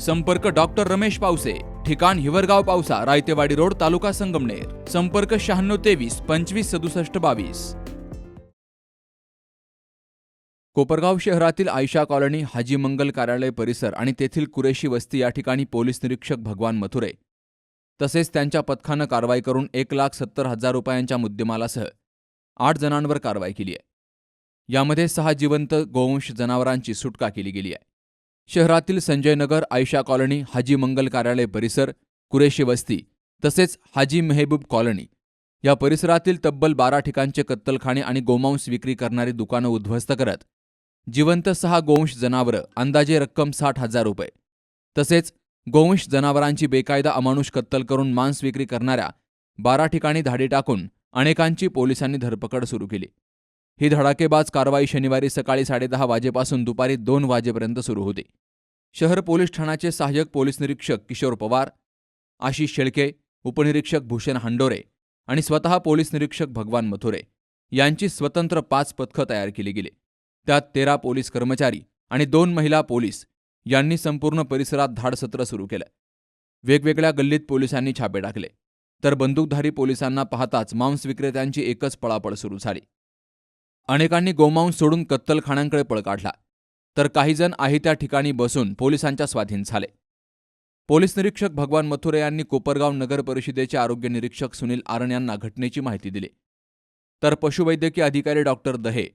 संपर्क डॉक्टर रमेश पावसे ठिकाण हिवरगाव पावसा रायतेवाडी रोड तालुका संगमनेर. संपर्क शहाण्णव तेवीस पंचवीस सदुसष्ट बावीस. कोपरगाव शहरातील आयशा कॉलनी हाजी मंगल कार्यालय परिसर आणि तेथील कुरेशी वस्ती या ठिकाणी पोलीस निरीक्षक भगवान मथुरे. तसेच त्यांच्या पथकानं कारवाई करून एक लाख सत्तर हजार रुपयांच्या मुद्देमालासह आठ जणांवर कारवाई केली आहे. यामध्ये सहा जिवंत गोवंश जनावरांची सुटका केली गेली आहे. शहरातील संजयनगर आयशा कॉलनी हाजी मंगल कार्यालय परिसर कुरेशी वस्ती तसेच हाजी मेहबूब कॉलनी. या परिसरातील तब्बल बारा ठिकाणचे कत्तलखाने आणि गोमांस विक्री करणारी दुकानं उद्ध्वस्त करत जिवंत सहा गोवंश जनावरं अंदाजे रक्कम साठ हजार रुपये. तसेच गोवंश जनावरांची बेकायदा अमानुष कत्तल करून मांस विक्री करणाऱ्या बारा ठिकाणी धाडी टाकून अनेकांची पोलिसांनी धरपकड सुरू केली. ही धडाकेबाज कारवाई शनिवारी सकाळी साडेदहा वाजेपासून दुपारी दोन वाजेपर्यंत सुरू होती. शहर पोलीस ठाण्याचे सहाय्यक पोलीस निरीक्षक किशोर पवार आशिष शेळके उपनिरीक्षक भूषण हांडोरे आणि स्वतः पोलीस निरीक्षक भगवान मथुरे यांची स्वतंत्र पाच पथकं तयार केली गेली. त्यात तेरा पोलीस कर्मचारी आणि दोन महिला पोलीस यांनी संपूर्ण परिसरात धाडसत्र सुरू केलं. वेगवेगळ्या गल्लीत पोलिसांनी छापे टाकले. तर बंदूकधारी पोलिसांना पाहताच मांस विक्रेत्यांची एकच पळापळ सुरू झाली. अनेकांनी गोमांस सोडून कत्तलखान्यांकडे पळ काढला. तर काहीजण आहे त्या ठिकाणी बसून पोलिसांच्या स्वाधीन झाले. पोलीस निरीक्षक भगवान मथुरे यांनी कोपरगाव नगर परिषदेचे आरोग्य निरीक्षक सुनील आरण यांना घटनेची माहिती दिली. तर पशुवैद्यकीय अधिकारी डॉक्टर दहे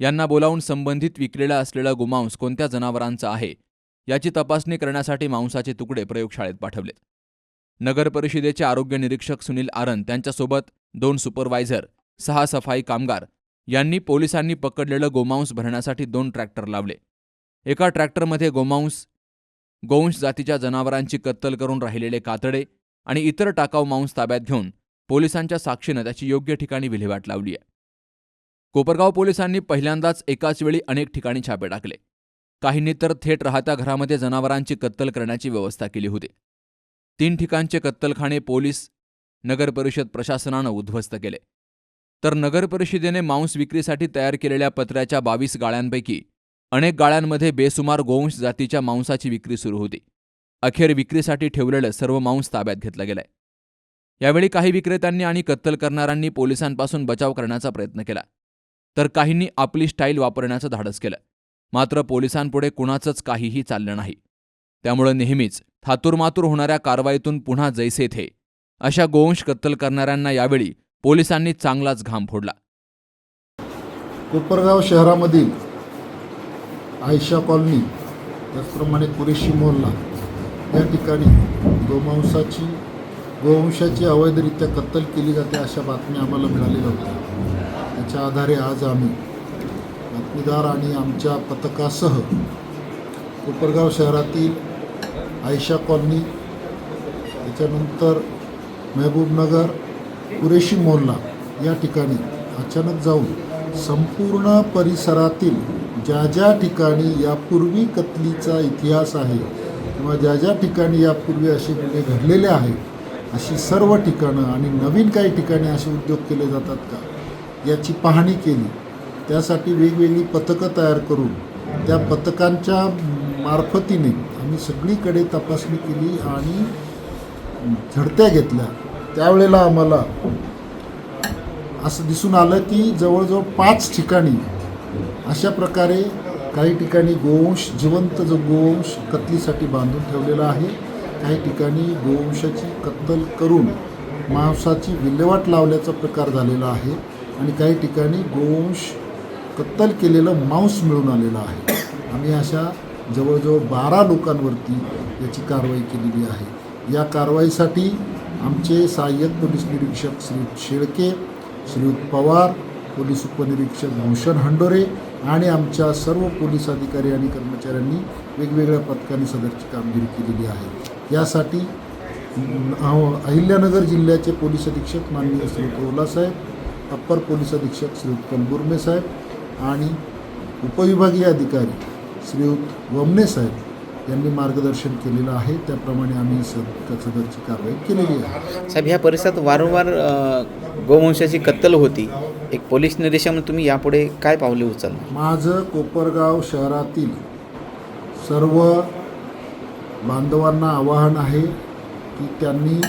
यांना बोलावून संबंधित विकलेला असलेला गोमांस कोणत्या जनावरांचा आहे याची तपासणी करण्यासाठी मांसाचे तुकडे प्रयोगशाळेत पाठवलेत नगर परिषदेचे आरोग्य निरीक्षक सुनील आरन त्यांच्यासोबत दोन सुपरवायझर सहा सफाई कामगार यांनी पोलिसांनी पकडलेलं गोमांस भरण्यासाठी दोन ट्रॅक्टर लावले. एका ट्रॅक्टरमध्ये गोमांस गोवंश जातीच्या जनावरांची कत्तल करून राहिलेले कातडे आणि इतर टाकाऊ मांस ताब्यात घेऊन पोलिसांच्या साक्षीनं त्याची योग्य ठिकाणी विल्हेवाट लावली आहे. कोपरगाव पोलिसांनी पहिल्यांदाच एकाच वेळी अनेक ठिकाणी छापे टाकले. काहींनी तर थेट राहत्या घरामध्ये जनावरांची कत्तल करण्याची व्यवस्था केली होती. तीन ठिकाणचे कत्तलखाने पोलीस नगरपरिषद प्रशासनानं उद्ध्वस्त केले. तर नगरपरिषदेने मांस विक्रीसाठी तयार केलेल्या पत्र्याच्या बावीस गाळ्यांपैकी अनेक गाळ्यांमध्ये बेसुमार गोवंश जातीच्या मांसाची विक्री सुरू होती. अखेर विक्रीसाठी ठेवलेलं सर्व मांस ताब्यात घेतलं गेलंय. यावेळी काही विक्रेत्यांनी आणि कत्तल करणाऱ्यांनी पोलिसांपासून बचाव करण्याचा प्रयत्न केला. तर काहींनी आपली स्टाईल वापरण्याचं धाडस केलं. मात्र पोलिसांपुढे कुणाचंच काहीही चाललं नाही. त्यामुळं नेहमीच थातुरमातूर होणाऱ्या कारवाईतून पुन्हा जैसे थे अशा गोवंश कत्तल करणाऱ्यांना यावेळी पोलिसांनी चांगलाच घाम फोडला. कोपरगाव शहरामधील आयशा कॉलनी त्याचप्रमाणे कुरेशी मोहल्ला या ठिकाणी गोमांसाची गोवंशाची अवैधरित्या कत्तल केली जाते अशा बातम्या आम्हाला मिळालेल्या होत्या. त्याच्या आधारे आज आम्ही बातमीदार आणि आमच्या पथकासह कोपरगाव शहरातील आयशा कॉलनी त्याच्यानंतर मेहबूबनगर कुरेशी मोहल्ला या ठिकाणी अचानक जाऊन संपूर्ण परिसरातील ज्या ज्या ठिकाणी यापूर्वी कत्लीचा इतिहास आहे किंवा ज्या ज्या ठिकाणी यापूर्वी असे गुन्हे घडलेले आहेत अशी सर्व ठिकाणं आणि नवीन काही ठिकाणी असे उद्योग केले जातात का याची पाहणी केली. त्यासाठी वेगवेगळी पथकं तयार करून त्या पथकांच्या मार्फतीने आम्ही सगळीकडे तपासणी केली आणि झडत्या घेतल्या. त्यावेळेला आम्हाला असं दिसून आलं की जवळजवळ पाच ठिकाणी अशा प्रकारे काही ठिकाणी गोवंश जिवंत जो गोवंश कत्लीसाठी बांधून ठेवलेला आहे काही ठिकाणी गोवंशाची कत्तल करून मांसाची विल्हेवाट लावल्याचा प्रकार झालेला आहे आणि काही ठिकाणी गोवंश कत्तल केलेलं मांस मिळून आलेलं आहे. आम्ही अशा जवळजवळ बारा लोकांवरती याची कारवाई केलेली आहे. या कारवाईसाठी आमचे सहाय्यक पोलीस निरीक्षक श्री शेळके श्रीयुत पवार पोलीस उपनिरीक्षक भूषण हंडोरे आणि आमच्या सर्व पोलीस अधिकारी आणि कर्मचाऱ्यांनी वेगवेगळ्या पथकाने सदरची कामगिरी केलेली आहे. यासाठी अहिल्यानगर जिल्ह्याचे पोलीस अधीक्षक माननीय श्रीयुत साहेब अप्पर पोलीस अधीक्षक श्री कलबुर्मे साहेब आणि उपविभागीय अधिकारी श्रीयुत वमने साहेब. यांनी मार्गदर्शन केलेलं आहे. त्याप्रमाणे आम्ही सद सदरची कारवाई केलेली आहे. साहेब ह्या परिसरात वारंवार गोवंशाची कत्तल होती. एक पोलीस निरीक्षक म्हणून तुम्ही यापुढे काय पावले उचलणार? माझं कोपरगाव शहरातील सर्व बांधवांना आवाहन आहे की त्यांनी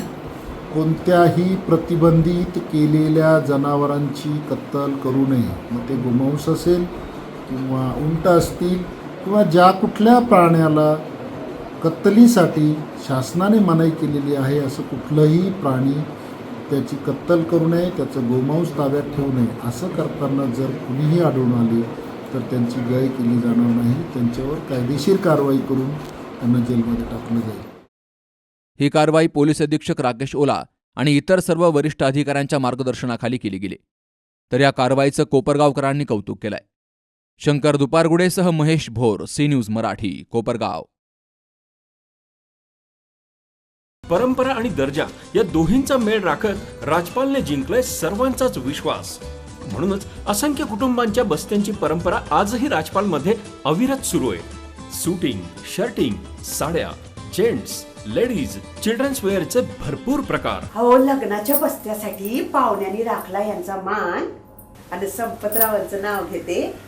कोणत्याही प्रतिबंधित केलेल्या जनावरांची कत्तल करू नये. मग ते गोमांस असेल किंवा उंट असतील किंवा ज्या कुठल्या प्राण्याला कत्तलीसाठी शासनाने मनाई केलेली आहे असं कुठलंही प्राणी त्याची कत्तल करू नये त्याचं गोमांस ताब्यात ठेवू नये असं करताना जर कुणीही आढळून आले तर त्यांची गय केली जाणार नाही. त्यांच्यावर कायदेशीर कारवाई करून त्यांना जेलमध्ये टाकलं जाईल. ही कारवाई पोलीस अधीक्षक राकेश ओला आणि इतर सर्व वरिष्ठ अधिकाऱ्यांच्या मार्गदर्शनाखाली केली गेली. तर या कारवाईचं कोपरगावकरांनी कौतुक केलंय. शंकर दुपारगुडेसह महेश भोर सी न्यूज मराठी कोपरगाव. परंपरा आणि दर्जा या दोन्हींचा मेळ राखत राजपालने जिंकलाय सर्वांचाच विश्वास. म्हणूनच असंख्य कुटुंबांच्या बस्त्यांची परंपरा आजही राजपालमध्ये अविरत सुरू आहे. सुटिंग शर्टिंग साड्या जेंट्स लेडीज चिल्ड्रन्स वेअरचे भरपूर प्रकार. हो लग्नाच्या बस्त्यासाठी पाहुण्यांनी राखला यांचा मान. आणि संपतरावांचं नाव घेते